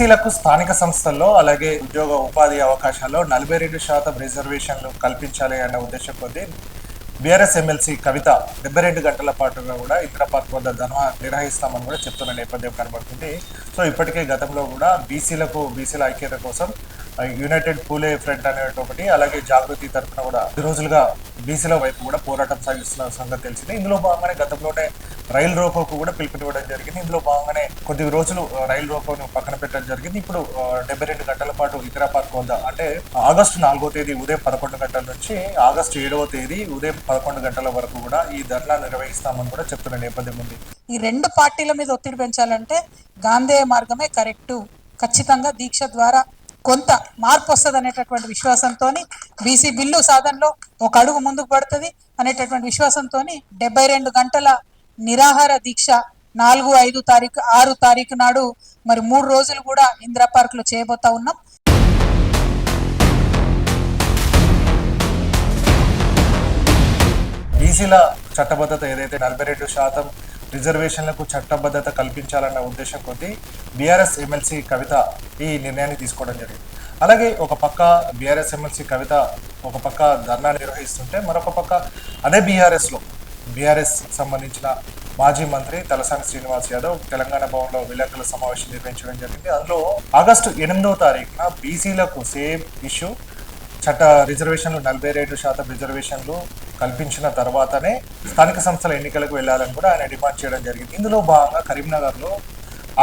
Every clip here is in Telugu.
బీసీలకు స్థానిక సంస్థల్లో అలాగే ఉద్యోగ ఉపాధి అవకాశాల్లో నలభై రెండు శాతం రిజర్వేషన్లు కల్పించాలి అన్న ఉద్దేశం కొద్దీ బీఆర్ఎస్ ఎమ్మెల్సీ కవిత డెబ్బై రెండు గంటల పాటుగా కూడా ఇందిరా పార్క్ వద్ద ధన నిర్వహిస్తామని కూడా చెప్తున్న నేపథ్యం కనబడుతుంది. సో ఇప్పటికే గతంలో కూడా బీసీలకు బీసీల ఐక్యత కోసం యునైటెడ్ పూలే ఫ్రంట్ అనేటొకటి అలాగే జాగృతి తరఫున కూడా రోజులుగా బీసీల వైపు కూడా పోరాటం సాగిస్తున్న సంగతి తెలిసింది. ఇందులో భాగంగానే గతంలోనే రైలు రోకోకు కూడా పిలుపునివ్వడం జరిగింది. ఇందులో భాగంగానే కొద్ది రోజులు రైలు రోకోను పక్కన పెట్టడం జరిగింది. ఇప్పుడు డెబ్బై రెండు గంటల పాటు ఇందిరా పార్క్ వద్ద అంటే ఆగస్టు నాలుగో తేదీ ఉదయం పదకొండు గంటల నుంచి ఆగస్టు ఏడవ తేదీ ఉదయం పదకొండు గంటల వరకు కూడా ఈ ధర్నా నిర్వహిస్తామని కూడా చెప్తున్న నేపథ్యం ఉంది. ఈ రెండు పార్టీల మీద ఒత్తిడి పెంచాలంటే గాంధేయ మార్గమే కరెక్టు. ఖచ్చితంగా దీక్ష ద్వారా కొంత మార్పు వస్తుంది అనేటటువంటి విశ్వాసంతో బీసీ బిల్లు సాధనలో ఒక అడుగు ముందుకు పడుతుంది అనేటటువంటి విశ్వాసంతో డెబ్బై రెండు గంటల నిరాహార దీక్ష నాలుగు ఐదు తారీఖు ఆరు తారీఖు నాడు మరి మూడు రోజులు కూడా ఇందిరా పార్క్లో చేయబోతా ఉన్నాం. బీసీల చట్టబద్ధత ఏదైతే నలభై రెండు శాతం రిజర్వేషన్లకు చట్టబద్ధత కల్పించాలన్న ఉద్దేశం కొద్దీ బీఆర్ఎస్ ఎమ్మెల్సీ కవిత ఈ నిర్ణయాన్ని తీసుకోవడం జరిగింది. అలాగే ఒక పక్క బీఆర్ఎస్ ఎమ్మెల్సీ కవిత ఒక పక్క ధర్నా నిర్వహిస్తుంటే మరొక పక్క అదే బీఆర్ఎస్లో బీఆర్ఎస్ సంబంధించిన మాజీ మంత్రి తలసాని శ్రీనివాస్ యాదవ్ తెలంగాణ భవన్లో విలేకరుల సమావేశం నిర్వహించడం జరిగింది. అందులో ఆగస్టు ఎనిమిదవ తారీఖున బీసీలకు సేమ్ ఇష్యూ చట్ట రిజర్వేషన్లు నలభై రెండు శాతం రిజర్వేషన్లు కల్పించిన తర్వాతనే స్థానిక సంస్థల ఎన్నికలకు వెళ్ళాలని కూడా ఆయన డిమాండ్ చేయడం జరిగింది. ఇందులో భాగంగా కరీంనగర్లో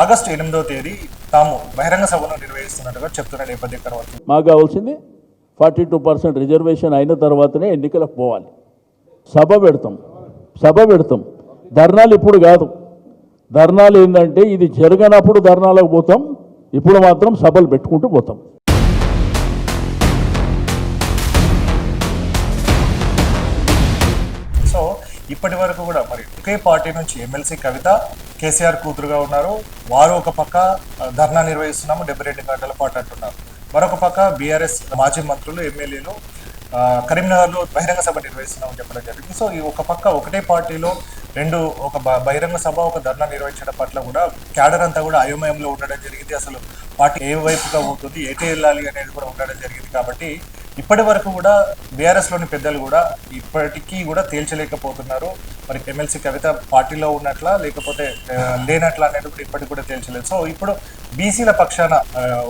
ఆగస్టు ఎనిమిదవ తేదీ తాము బహిరంగ సభను నిర్వహిస్తున్నట్టుగా చెప్తున్న నేపథ్యం తర్వాత మాకు కావాల్సింది ఫార్టీ టూ పర్సెంట్ రిజర్వేషన్ అయిన తర్వాతనే ఎన్నికలకు పోవాలి. సభ పెడతాం. సభ పెడతాం. ధర్నాలు ఇప్పుడు కాదు. ధర్నాలు ఏంటంటే ఇది జరగనప్పుడు ధర్నాలకు పోతాం. ఇప్పుడు మాత్రం సభలు పెట్టుకుంటూ పోతాం. ఇప్పటి వరకు కూడా మరి ఒకే పార్టీ నుంచి ఎమ్మెల్సీ కవిత కేసీఆర్ కూతురుగా ఉన్నారు. వారు ఒక పక్క ధర్నా నిర్వహిస్తున్నాము డెబ్బై రెండు గంటల పాటు అంటున్నారు. మరొక పక్క బీఆర్ఎస్ మాజీ మంత్రులు ఎమ్మెల్యేలు కరీంనగర్లో బహిరంగ సభ నిర్వహిస్తున్నామని చెప్పడం జరిగింది. సో ఈ ఒక పక్క ఒకటే పార్టీలో రెండు ఒక బ- బహిరంగ సభ ఒక ధర్నా నిర్వహించడం పట్ల కూడా క్యాడర్ అంతా కూడా అయోమయంలో ఉండడం జరిగింది. అసలు పార్టీ ఏ వైపుగా ఉంటుంది ఎటు వెళ్ళాలి అనేది కూడా ఉండడం జరిగింది. కాబట్టి ఇప్పటి వరకు కూడా బీఆర్ఎస్లోని పెద్దలు కూడా ఇప్పటికీ కూడా తేల్చలేకపోతున్నారు. మరి ఎమ్మెల్సీ కవిత పార్టీలో ఉన్నట్లా లేకపోతే ఆ, లేనట్లా అనేది కూడా ఇప్పటికి కూడా తేల్చలేదు. సో ఇప్పుడు బీసీల పక్షాన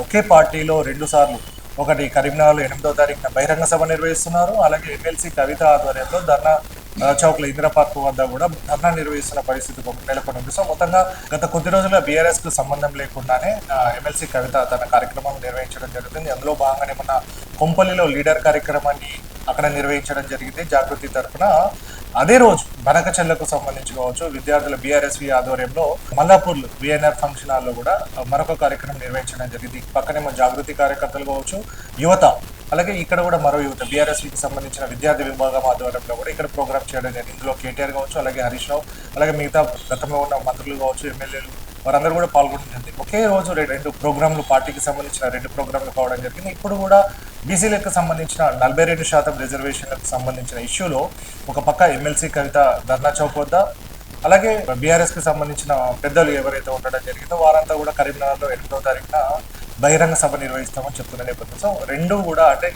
ఒకే పార్టీలో రెండు సార్లు ఒకటి కరీంనగర్లో ఎనిమిదో తారీఖున బహిరంగ సభ నిర్వహిస్తున్నారు. అలాగే ఎమ్మెల్సీ కవిత ఆధ్వర్యంలో ధర్నా చౌక్ల ఇందిరా పార్క్ వద్ద కూడా ధర్నా నిర్వహిస్తున్న పరిస్థితి నెలకొని ఉంది సో మొత్తంగా గత కొద్ది రోజుల బీఆర్ఎస్కు సంబంధం లేకుండానే ఎమ్మెల్సీ కవిత తన కార్యక్రమం నిర్వహించడం జరుగుతుంది అందులో భాగంగానే మన కొంపల్లిలో లీడర్ కార్యక్రమాన్ని అక్కడ నిర్వహించడం జరిగింది. జాగృతి తరఫున అదే రోజు బనకచెల్లకు సంబంధించి కావచ్చు విద్యార్థుల బీఆర్ఎస్వి ఆధ్వర్యంలో మల్లాపూర్ విఎన్ఆర్ ఫంక్షన్ హాల్లో కూడా మరొక కార్యక్రమం నిర్వహించడం జరిగింది. పక్కనేమో జాగృతి కార్యకర్తలు కావచ్చు యువత అలాగే ఇక్కడ కూడా మరో యువత బీఆర్ఎస్కి సంబంధించిన విద్యార్థి విభాగం ఆధ్వర్యంలో కూడా ఇక్కడ ప్రోగ్రామ్ చేయడం జరిగింది. ఇందులో కేటీఆర్ కావచ్చు అలాగే హరీష్ రావు అలాగే మిగతా గతంలో ఉన్న మంత్రులు కావచ్చు ఎమ్మెల్యేలు వారందరూ కూడా పాల్గొంటుంది ఒకే రోజు రెండు ప్రోగ్రాంలు పార్టీకి సంబంధించిన రెండు ప్రోగ్రాంలు కావడం జరిగింది. ఇప్పుడు కూడా బీసీలకు సంబంధించిన నలభై రెండు శాతం రిజర్వేషన్లకు సంబంధించిన ఇష్యూలో ఒక పక్క ఎమ్మెల్సీ కవిత ధర్నా చౌక్ వద్ద అలాగే బీఆర్ఎస్కి సంబంధించిన పెద్దలు ఎవరైతే ఉండడం జరిగిందో వారంతా కూడా కరీంనగర్లో ఎనిమిదో తారీఖున బహిరంగ సభ నిర్వహిస్తామని చెప్తున్న. నేపథ్యం సో రెండు కూడా అంటే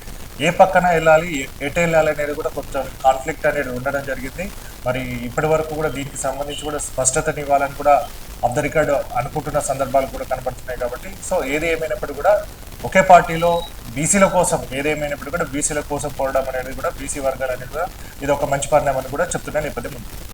ఏ పక్కన వెళ్ళాలి ఎటు వెళ్ళాలి అనేది కూడా కొంచెం కాన్ఫ్లిక్ట్ అనేది ఉండడం జరిగింది. మరి ఇప్పటి వరకు కూడా దీనికి సంబంధించి కూడా స్పష్టతని ఇవ్వాలని కూడా ఆఫ్ ద రికార్డ్ అనుకుంటున్న సందర్భాలు కూడా కనబడుతున్నాయి కాబట్టి సో ఏది ఏమైనప్పుడు కూడా ఒకే పార్టీలో బీసీల కోసం ఏదేమైనప్పుడు కూడా బీసీల కోసం పోవడం అనేది కూడా బీసీ వర్గాలు అనేది కూడా ఇది ఒక మంచి పరిణామం అని కూడా చెప్తున్న నేపథ్యం ఉంది